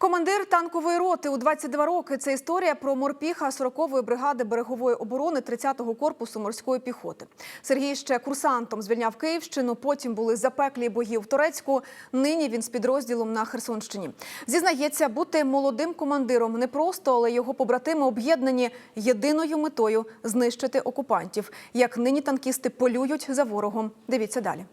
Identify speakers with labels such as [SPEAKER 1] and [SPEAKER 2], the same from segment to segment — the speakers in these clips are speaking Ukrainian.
[SPEAKER 1] Командир танкової роти у 22 роки. Це історія про морпіха 40-ї бригади берегової оборони 30-го корпусу морської піхоти. Сергій ще курсантом звільняв Київщину. Потім були запеклі бої в Турецьку. Нині він з підрозділом на Херсонщині. Зізнається, бути молодим командиром непросто, але його побратими об'єднані єдиною метою знищити окупантів. Як нині танкісти полюють за ворогом. Дивіться далі.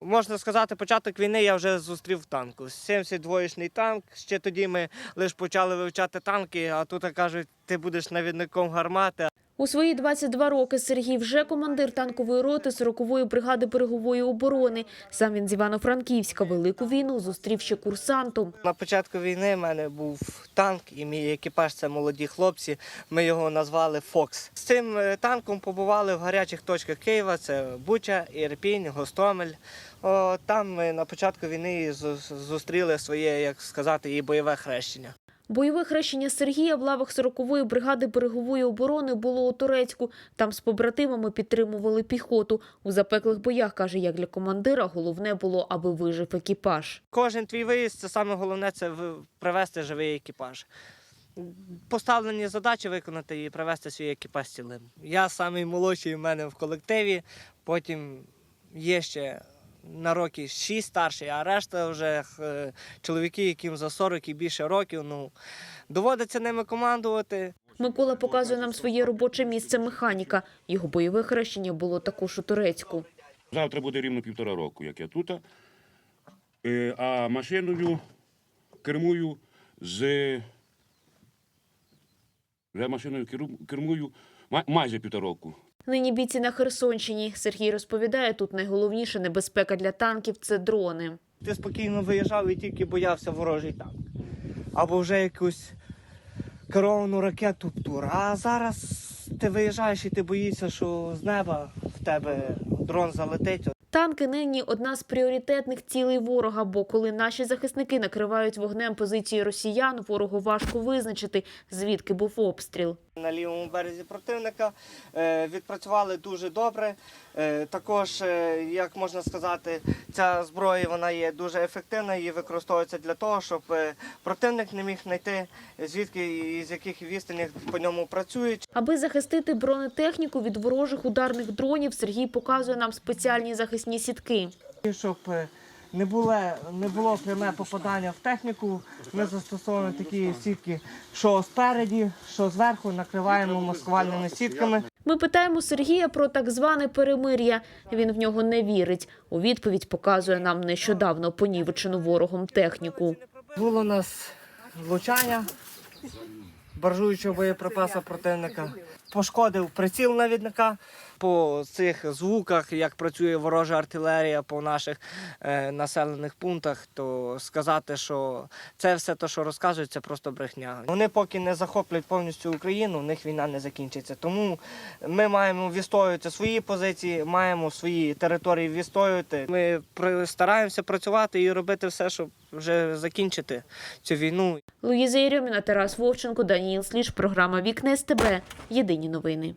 [SPEAKER 2] Можна сказати, початок війни я вже зустрів в танку. 72-шний танк. Ще тоді ми лише почали вивчати танки, а тут кажуть, ти будеш навідником гармати.
[SPEAKER 3] У свої 22 роки Сергій вже командир танкової роти 40-ї бригади берегової оборони. Сам він з Івано-Франківська велику війну зустрів ще курсантом.
[SPEAKER 2] На початку війни в мене був танк, і мій екіпаж це молоді хлопці. Ми його назвали Фокс. З цим е, танком побували в гарячих точках Києва. Це Буча, Ірпінь, Гостомель. О, там ми на початку війни зустріли своє, як сказати, і бойове хрещення.
[SPEAKER 3] Бойове хрещення Сергія в лавах 40-ї бригади берегової оборони було у Турецьку. Там з побратимами підтримували піхоту. У запеклих боях, каже, як для командира, головне було, аби вижив екіпаж.
[SPEAKER 2] Кожен твій виїзд це саме головне це привести живий екіпаж. Поставлені задачі виконати і привести свій екіпаж цілим. Я самий молодший в мене в колективі, потім є ще на роки 6 старший, а решта вже е, чоловіки, яким за 40 і більше років. Ну, доводиться ними командувати.
[SPEAKER 3] Микола показує нам своє робоче місце механіка. Його бойове хрещення було також у Турецьку.
[SPEAKER 4] Завтра буде рівно півтора року, як я тут. Е, А машиною кермую з. Вже машиною кермую ма- майже півтора року.
[SPEAKER 3] Нині бійці на Херсонщині. Сергій розповідає, тут найголовніша небезпека для танків – це дрони.
[SPEAKER 2] Ти спокійно виїжджав і тільки боявся ворожий танк. Або вже якусь керовану ракету птур. А зараз ти виїжджаєш і ти боїшся, що з неба в тебе дрон залетить.
[SPEAKER 3] Танки нині одна з пріоритетних цілей ворога, бо коли наші захисники накривають вогнем позиції росіян, ворогу важко визначити, звідки був обстріл.
[SPEAKER 2] На лівому березі противника е, відпрацювали дуже добре. Е, також, е, як можна сказати, ця зброя вона є дуже ефективна і використовується для того, щоб противник не міг знайти звідки і з яких відстанях по ньому працюють.
[SPEAKER 3] Аби захистити бронетехніку від ворожих ударних дронів, Сергій показує нам спеціальні захисні сітки.
[SPEAKER 2] Щоб е, не було, не було пряме попадання в техніку, ми застосовуємо такі сітки, що спереді, що зверху накриваємо маскувальними сітками.
[SPEAKER 3] Ми питаємо Сергія про так зване перемир'я. Він в нього не вірить. У відповідь показує нам нещодавно понівечену ворогом техніку.
[SPEAKER 2] Було у нас влучання баржуючого боєприпаса противника. Пошкодив приціл навідника. По цих звуках, як працює ворожа артилерія по наших е, населених пунктах, то сказати, що це все те, що розказують, це просто брехня. Вони поки не захоплять повністю Україну, у них війна не закінчиться. Тому ми маємо відстоювати свої позиції, маємо свої території відстоювати. Ми стараємося працювати і робити все, щоб вже закінчити цю війну.
[SPEAKER 3] Луїза Єрьоміна, Тарас Вовченко, Даніїл Сліж, програма «Вікне СТБ». Єдині новини.